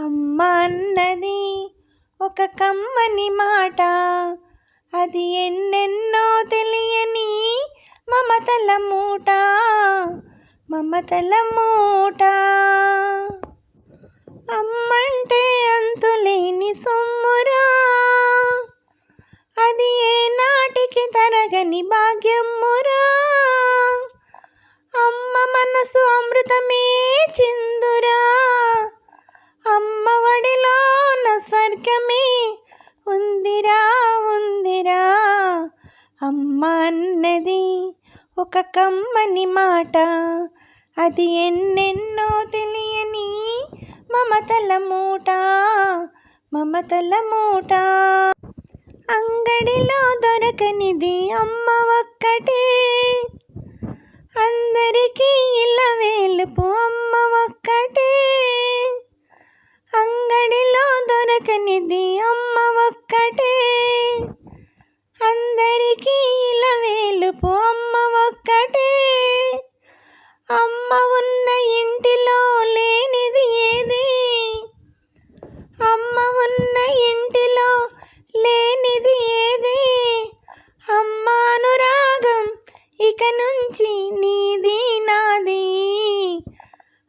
అమ్మ అన్నది ఒక కమ్మని మాట. అది ఎన్నెన్నో తెలియని మమతల మూట. మమతల మూట. అమ్మంటే అంతులేని సొమ్మురా. అది ఏ నాటికి తరగని భాగ్యమ్మురా అమ్మ మనసు అమృతమే చిందురా. అమ్మ అన్నది ఒక కమ్మని మాట. అది ఎన్నెన్నో తెలియని మమతల మూట మమతల మూట. అంగడిలో దొరకనిది అమ్మ ఒక్కటే. అందరికీ ఇలా వేలుపు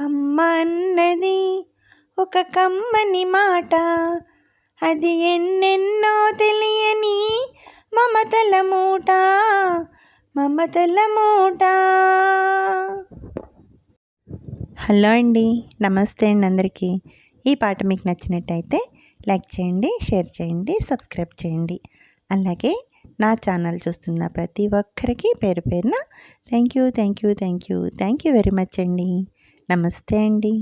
అమ్మ అన్నది ఒక కమ్మని మాట. అది ఎన్నెన్నో తెలియని మమతల మూట మమతల మూట. హలో అండి నమస్తే అండి అందరికీ. ఈ పాట మీకు నచ్చినట్టయితే లైక్ చేయండి షేర్ చేయండి సబ్స్క్రైబ్ చేయండి. అలాగే నా ఛానల్ చూస్తున్న ప్రతి ఒక్కరికి పేరు పేరున thank you thank you thank you thank you very much అండి. నమస్తే అండి.